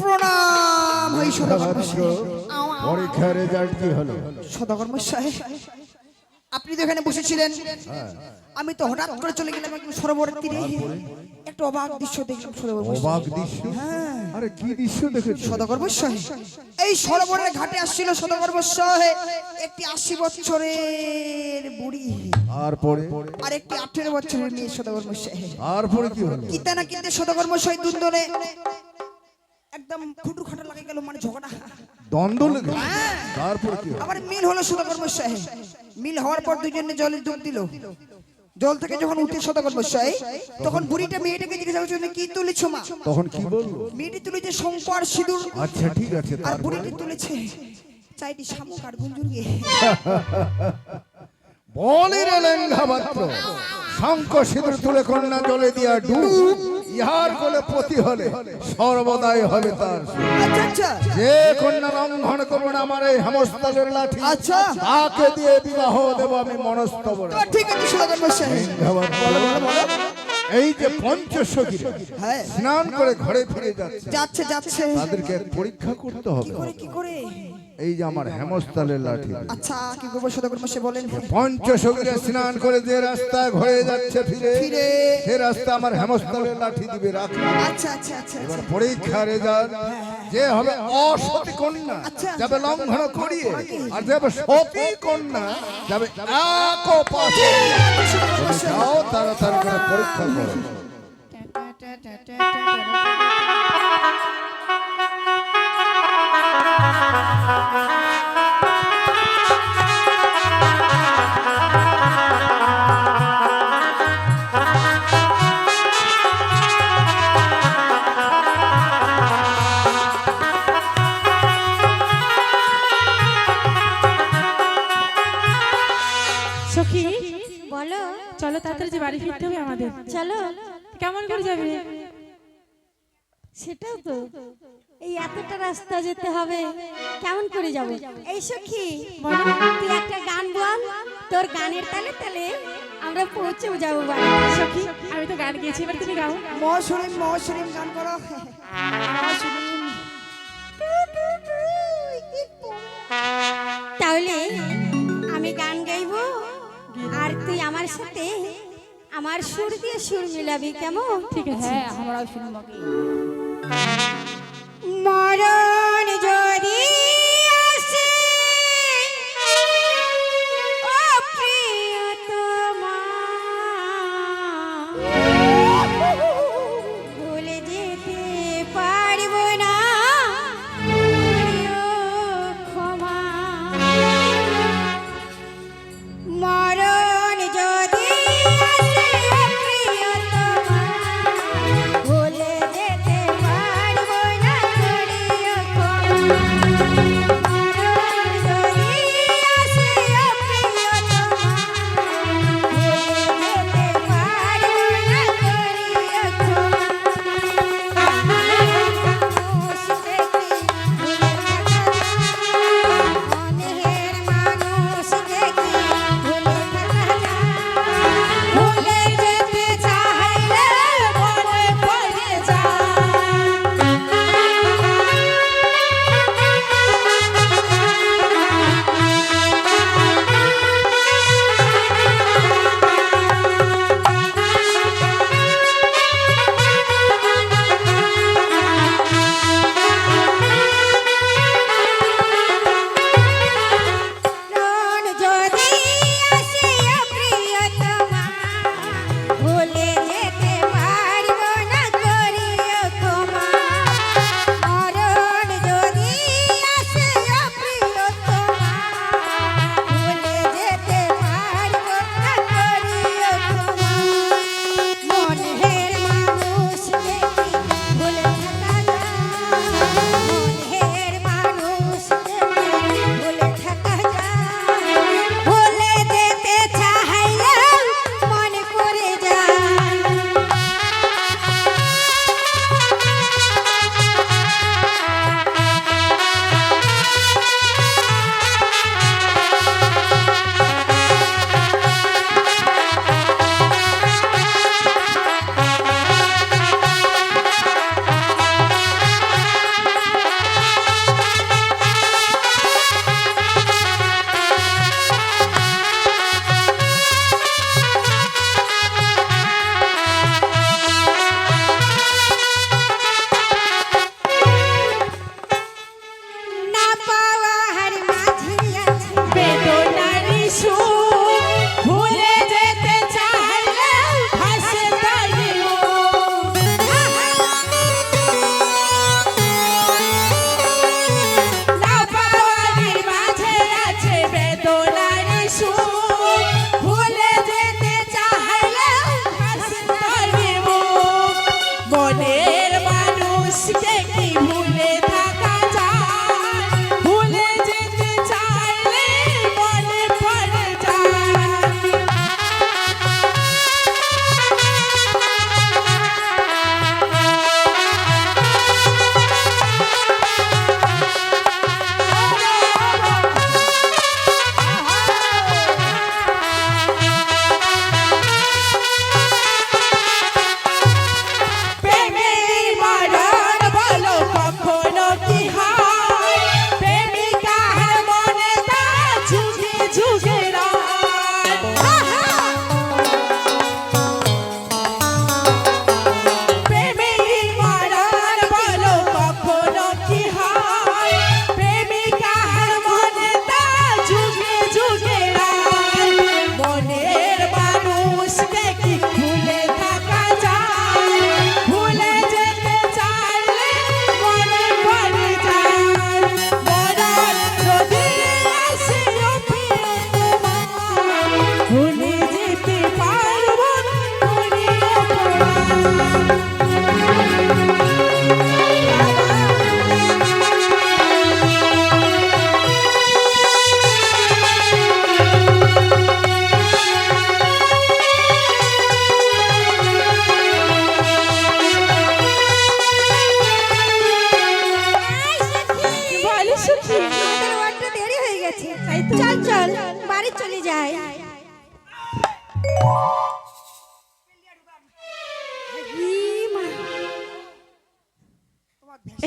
প্রণাম। হই সদাগর ছাত্র মশাই পরীক্ষার রেজাল্ট কি হলো। সদাগর মশাই আপনি তো এখানে বসেছিলেন। আমি তো হঠাৎ করে চলে গেলাম একদম সরোবরের তীরে। একটা অবাক দৃশ্য দেখলাম মশাই অবাক দৃশ্য? আরে কি দৃশ্য দেখেছ? সদাগর মশাই এই সরোবরের ঘাটে আসছিল সদাগর মশাই একটি আশি বছরের বুড়ি। তারপরে? আর একটি আঠেরো বছরের মেয়ে সদাগর মশাই তারপরে কি হলো? কিতা না কিনতে সদাগর মশাই দুন্দরে একদম খুটু খাটা লাগে গেল মানে ঝগড়া। দ্বন্দ্ব লেগে তারপরে কি আবার মিল হলো সদাগর মশাই মিল হওয়ার পর দুজনে জলে ডুব দিল। জল থেকে যখন উঠে সদাগর মশাই তখন বুড়িটা মেয়েটাকে জিজ্ঞাসা করছে কি তুলেছ মা? তখন কি বলল? মেয়েটি তুলেছে শঙ্খ আর সিঁদুর। আচ্ছা ঠিক আছে আর বুড়িটি তুলেছে চাইটি শামুক আর গুঞ্জুরিয়ে বলে রে লেঙ্গা মাত্র। শঙ্খ সিঁদুর তুলে কন্যা জলে দিয়া ডুব ইহার কোলে পতি হলে সর্বদাই হবে তার। আচ্ছা আচ্ছা। যে কন্যা লঙ্ঘন করবে না আমার এই হেমস্থলের লাঠি আচ্ছা। তাকে দিয়ে বিবাহ দেব আমি মনস্তব ঠিক আছে এই যে পঞ্চসখী হ্যাঁ। স্নান করে ঘরে ফিরে যাচ্ছে। যাচ্ছে যাচ্ছে। তাদেরকে পরীক্ষা করতে হবে। কি করে কি করে? এই যে আমার হেমস্থলের লাঠি আচ্ছা কি করব সদাগর মশাই বলেন পঞ্চসখীরা স্নান করে যে রাস্তায় ঘরে যাচ্ছে ফিরে ফিরে। সে রাস্তা আমার হেমস্থলের লাঠি দিবে রাখি আচ্ছা আচ্ছা আচ্ছা এবার পরীক্ষা রেজাল্ট যে হবে অসতী কন্যা আচ্ছা। যাবে লঙ্ঘন করিয়ে আর যাবে সতী কন্যা যাবে এক পাশে যাও তাড়াতাড়ি করে পরীক্ষা করো সখী বলো। চলো তাড়াতাড়ি যে বাড়ি ফিরতে হবে আমাদের। চলো। কেমন করে যাবে? সেটাও তো। এই এতটা রাস্তা যেতে হবে কেমন করে যাব? এই সখী বলো। তুই একটা গান বল তোর গানের তালে তালে আমরা পৌঁছে যাব বাড়ি। সখী আমি তো গান গেয়েছি এবার তুমি গাও। মহাশরীম মহাশরীম গান করো। তাহলে আমি গান গাইবো আর তুই আমার সাথে আমার সুর দিয়ে সুর মিলাবি কেমন? ঠিক আছে। আমরাও শুনব। মরণ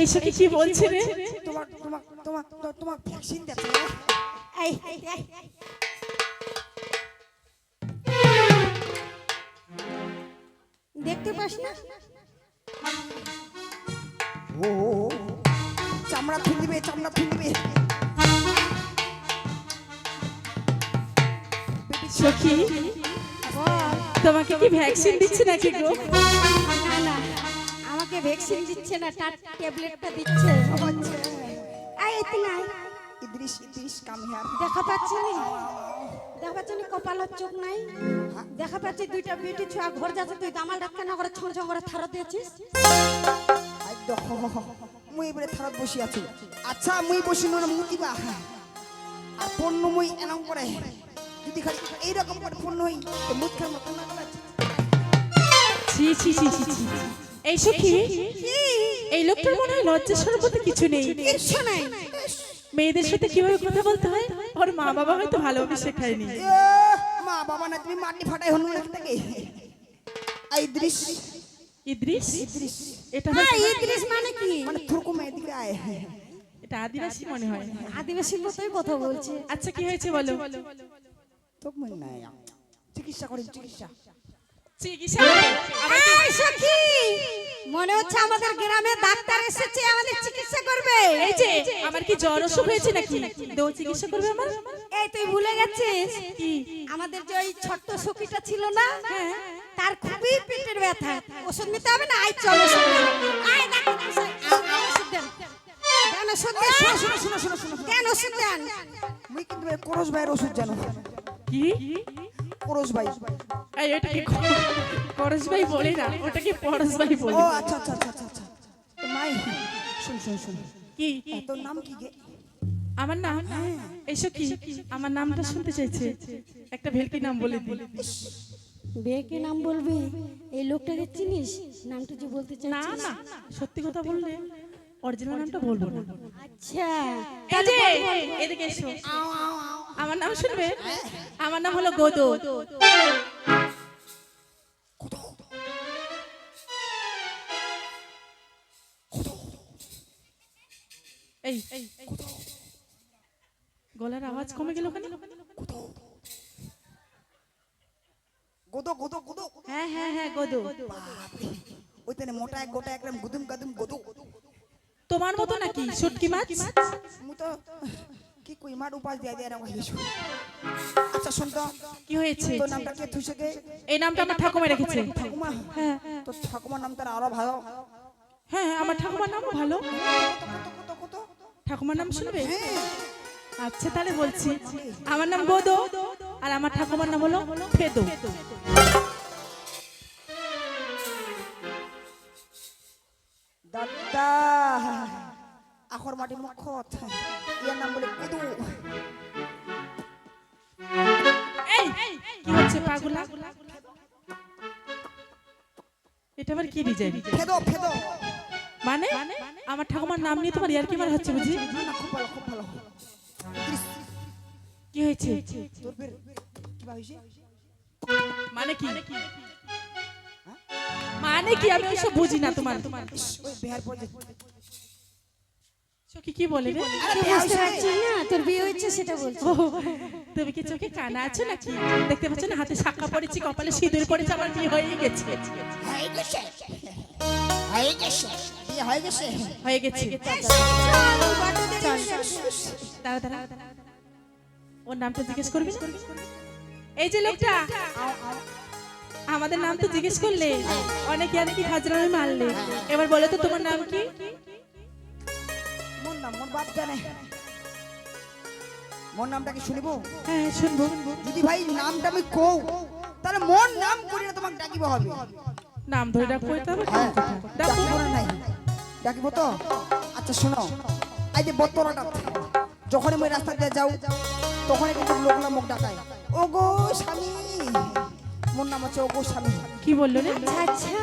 এই সখী কি বলছে রে তোমার তোমার তোমার তোমার- ভ্যাকসিন এই। দেখতে পাস না ও। চামড়া চামড়া সখী তোমাকে কি ভ্যাকসিন দিচ্ছে নাকি গো আমাকে ভ্যাকসিন দিচ্ছে না তার ট্যাবলেটটা দিচ্ছে। আয় এতে নাই। ইদ্রিস ইদ্রিস কাম হিয়ার দেখা পাচ্ছি নি? দেখা পাচ্ছি নি? কপালের চোখ নাই। দেখা পাচ্ছি দুইটা বেটি ছুয়া ঘর যাচ্ছে। তুই দামাল ডাক্তার না করে ছং ছং করে থারত দিয়েছিস? আই দেখ মুই এবারে থারাত বসি আছি। আচ্ছা মুই বসি নয় মুতিবা আর পণ্য মুই এনাম করে। যদি খালি এইরকম করে পণ্য হই তো মুখ মতো না করে ছি ছি ছি ছি ছি। এই সখী এই লোকটার মনে হয় লজ্জা সর্বতে কিছু নেই। মেয়েদের সাথে কীভাবে কথা বলতে হয়? ওর মা বাবা হয়তো ভালোভাবে শেখায়নি মা বাবা না তুমি মাটি ফাটাই হনু ইদ্রিস ইদ্রিস ইদ্রিস এটা হ্যাঁ ইদ্রিস মানে কি? মানে থুরকু আয়। এটা আদিবাসী মনে হয়। আদিবাসীর মতোই কথা বলছে। আচ্ছা কি হয়েছে বলো? তো মনে নাই। চিকিৎসা করেন চিকিৎসা। চিকিৎসা সখী। মনে হচ্ছে আমাদের গ্রামে ডাক্তার এসেছে আমাদের চিকিৎসা করবে। এই যে আমার কি জ্বর অসুখ হয়েছে নাকি? দৌ চিকিৎসা করবে আমার? এই তুই ভুলে গেছিস? আমাদের যে ওই ছোট্ট সখীটা ছিল না হ্যাঁ। তার খুবই পেটের ব্যথা। ওষুধ নিতে হবে না? আয় চলো ওষুধ আয় ডাক্তার মশাই, আয়, আয়, ওষুধ দেন। শোনো শোনো শোনো শোনো শোনো। ওষুধ দেন। মুই কিন্তু ভাই ভাইয়ের ওষুধ জানো। কি? করস ভাই। এই এটা কি পরশ ভাই বলে না ওটা কি পরশ ভাই বলে। ও আচ্ছা আচ্ছা আচ্ছা আচ্ছা আচ্ছা। নাই শুন শুন শুন। কি? তোর নাম কি গে? আমার নাম? এইসব কি? আমার নামটা শুনতে চাইছে। একটা ভেলকি নাম বলে দি। বেকে নাম বলবি? এই লোকটাকে চিনিস? নামটা যে বলতে না চাইছিস? না সত্যি কথা বললে অরিজিনাল নামটা বলব না। আচ্ছা। এদিকে এসো। আমার নাম শুনবে? আমার নাম হলো গোদো। এই গলার আওয়াজ কমে গেল কেন? গোদো। গোদো গোদো হ্যাঁ হ্যাঁ হ্যাঁ গোদো। বাপরে ওই তেনে মোটা এক গোটা একদম গুদুম গাদুম গোদো। তোমার মতো নাকি শুটকি মাছ? মু তো কি কই মার উপাস দিয়া দিয়া রাখা হইছো আচ্ছা শুন তো কি হয়েছে তোর নামটা কে থুইছে কে এই নামটা আমার ঠাকুমা রেখেছে ঠাকুমা হ্যাঁ তো ঠাকুমার নাম তার আরও ভালো হ্যাঁ আমার ঠাকুমার নামও ভালো ঠাকুমার নাম শুনবে আচ্ছা তাহলে বলছি আমার নাম গোদো আর আমার ঠাকুমার নাম হলো ফেদো দাদা আখর মাটি মুখত ইয়ার নাম বলে কুদু। এই কি হচ্ছে পাগলা? এটা আবার কি ফেদো ফেদো। মানে? আমার ঠাকুমার নাম নিয়ে তোমার ইয়ার কি মার হচ্ছে বুঝি? না না খুব ভালো খুব ভালো। কি হয়েছে? তোর বের কি বা মানে কি? মানে কি? আমি ওইসব বুঝি না তোমার। ইস, ওই বিহার পর সখী কি বলে রে? বুঝতে। পারছিস না তোর বিয়ে হচ্ছে সেটা বলছি। তুমি কি চোখে কানা আছো নাকি? দেখতে পাচ্ছ না হাতে শাখা পড়েছি কপালে সিঁদুর পড়েছে আমার বিয়ে হয়ে গেছে। হয়ে হয়ে হয়ে হয়ে হয়ে। দাঁড়া দাঁড়া। ওর নামটা জিজ্ঞেস করবি এই যে লোকটা। আমাদের নাম তো জিজ্ঞেস করলে। অনেকে আর কি হাজরামি মারলে। এবার বলো তো তোমার নাম কি? নাম মোর বাপ জানে মোর নামটা কি শুনিব? হ্যাঁ শুনব যদি ভাই নামটা আমি কও তাহলে মোর নাম করি না তোমাকে ডাকিব হবে। নাম ধরে ডাকবো হ্যাঁ। ডাকবো? নাই। ডাকিব তো? আচ্ছা শোনো। এই যে যখনই মই রাস্তা দিয়ে যাও তখনই কিন্তু লোকলা মুখ ডাকায়। ও গো স্বামী। মোর নাম হচ্ছে ও গো স্বামী। কি বলল রে? আচ্ছা আচ্ছা।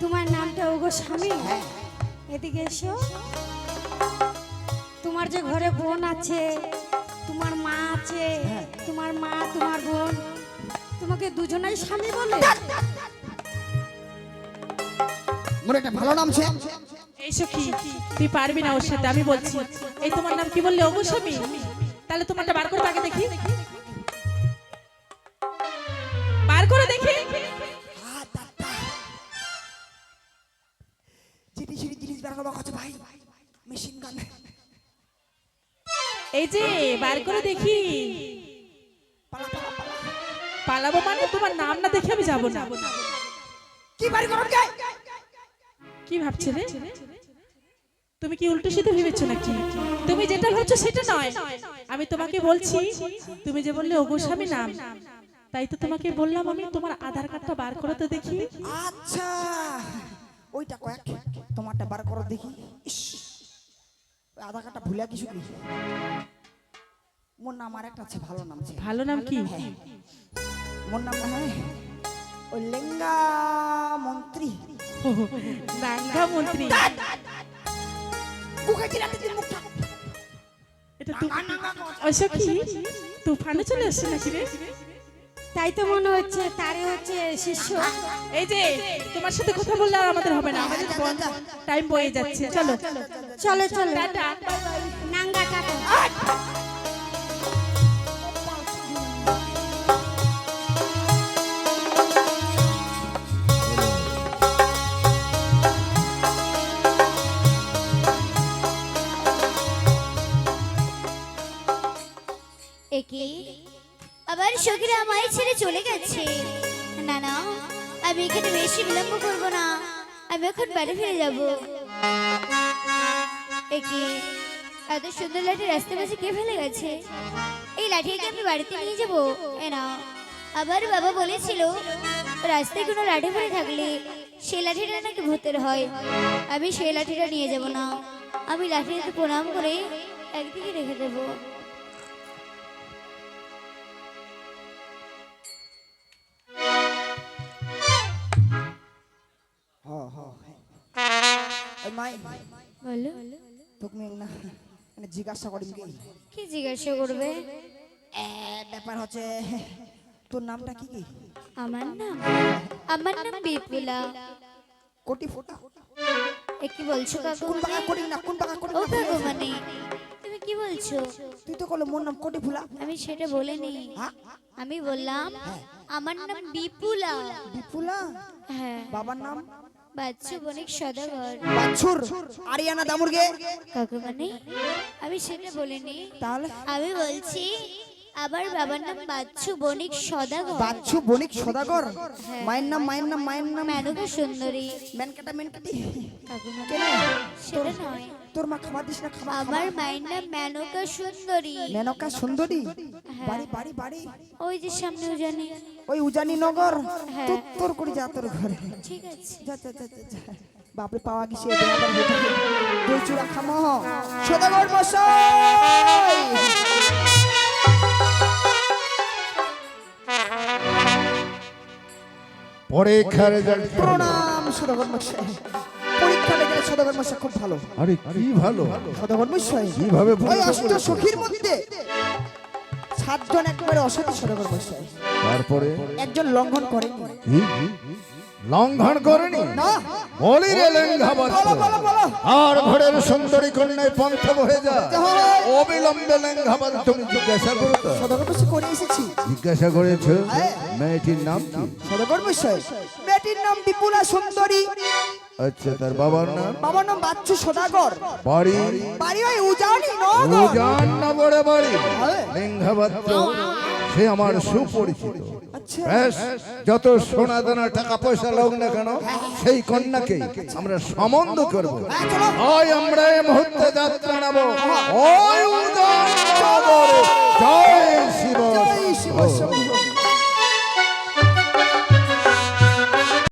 তোমার নামটা ওগো স্বামী? হ্যাঁ। এদিকে এসো। তোমার যে ঘরে বোন আছে তোমার মা আছে হ্যাঁ। তোমার মা তোমার বোন তোমাকে দুজনাই স্বামী বলে? মোর একটা ভালো নাম ছে। এইসব কি তুই পারবি না ওর সাথে আমি বলছি। এই তোমার নাম কি বললে? অবশ্যই তাহলে তোমারটা বার করে দেখি। বার করে দেখি। চিটি চিটি জিনিস বের করবা কত ভাই। Machine gun. এই যে বার করে দেখি। পালা পালা পালা পালাবো মানে তোমার নাম না দেখে আমি যাব না। কি বাড়ি করো কে? কি ভাবছে রে তুমি কি উল্টো সিধে ভেবেছো নাকি? তুমি যেটা ভাবছ সেটা নয়। আমি তোমাকে বলছি তুমি যে বললে ওগো স্বামী নাম। তাই তো তোমাকে বললাম আমি তোমার আধার কার্ডটা বার করে তো দেখি। আচ্ছা। ওইটা কয়েক তোমারটা বার করো দেখি। ইস, আধার কার্ডটা ভুলে কিছু কি মোর নাম আর একটা আছে ভালো নাম আছে ভালো নাম কি? মোর নাম হয় ওই লেঙ্গা মন্ত্রী। নাঙ্গা মন্ত্রী। কুকে চিলাতে দিন মুখটা এটা তু ওইসব কি? তুফানে চলে এসছে নাকি রে? তাই তো মনে হচ্ছে তারে হচ্ছে শিষ্য। এই যে তোমার সাথে কথা বললে আর আমাদের হবে না আমাদের টাইম বয়ে যাচ্ছে চলো। চলো চলো। টাটা। নাঙ্গা টাটা। একে আবার সখীরা আমায় ছেড়ে চলে গেছে। না না, আমি এখানে বেশি বিলম্ব করব না। আমি এখন বাড়ি ফিরে যাব। একে, এত সুন্দর লাঠি রাস্তার মাঝে কে ফেলে গেছে? এই লাঠিকে আমি বাড়িতে নিয়ে যাব। এ না, আবার বাবা বলেছিল, রাস্তায় কোনো লাঠি পড়ে থাকলে সেই লাঠিটা নাকি ভূতের হয়। আমি সেই লাঠিটা নিয়ে যাব না। আমি লাঠিটাকে প্রণাম করে একদিকে রেখে দেবো। মাই বলো। তোকে আমি না মানে জিজ্ঞাসা করিম কি কি জিজ্ঞাসা করবে? ব্যাপার হচ্ছে তোর নামটা কি কি? আমার নাম? আমার নাম বিপুলা। কোটি ফোটা। এ কি বলছো কাকু? কোন না কোন বাঁকা করি ও কাকু মানে তুমি কি বলছো? তুই তো করলে মোর নাম কোটি ফুলা। আমি সেটা বলিনি হ্যাঁ? আমি বললাম আমার নাম বিপুলা। বিপুলা? হ্যাঁ। বাবার নাম? বাচ্চু বণিক সদাগর। বাচ্চুর আরিয়ানা দামুরগে কাকু মানে আমি সেটা বলিনি। তাহলে? আমি বলছি আবার বাবার নাম বাচ্চু বণিক সদাগর। বাচ্চু বণিক সদাগর? মায়ের নাম মায়ের নাম মায়ের নাম? মেনকা সুন্দরী। মেনকাটা মেনকাটি? কাকু মানে সেটা নয়। তোর মা খাবার দিস না খাবার আমার মায়ের নাম মেনকা সুন্দরী। মেনকা সুন্দরী? হ্যাঁ। বাড়ি বাড়ি বাড়ি? ওই যে সামনেও জানি ওই উজানি নগর? হ্যাঁ। তোর করে যা তোর ঘরে। ঠিক আছে। যা যা যা যা, বাপরে পাওয়া গেছে দই চূড়া খামো। সদাগর রেজাল্ট প্রণাম সদাগর পরীক্ষাটা গেলে সদাগর মশাই খুব ভালো। আরে কি ভালো। সদাগর মশাই কীভাবে ওই অষ্ট সখীর মধ্যে সাতজন একবারে অসতী সদাগর মশাই তারপরে? একজন লঙ্ঘন করেনি। কি? লঙ্ঘন করেনি? বলি রে বলো। আর ঘরের সুন্দরী কন্যায় পন্থ বহে যা হয়। অবিলম্বে লেঙ্ঘাবাদ তুমি জিজ্ঞাসা করো তো। সদাগর করে এসেছি। জিজ্ঞাসা করেছ? মেয়েটির নাম কি? সদাগর মেয়েটির নাম বিপুলা সুন্দরী। আচ্ছা তার বাবার নাম? বাবার নাম বাচ্চু সদাগর। বাড়ি? বাড়ি ওই উজানি নগর। উজান নগরে বাড়ি হ্যাঁ। সে আমার সুপরিচিত। আচ্ছা। ব্যাস যত সোনা দানা টাকা পয়সা লোক না কেন সেই কন্যাকে আমরা সম্বন্ধ করব। হ্যাঁ, চলো। হয় আমরা এই মুহূর্তে যাত্রা নেব ওই উজান নগরে জয় শিব। জয় শিব।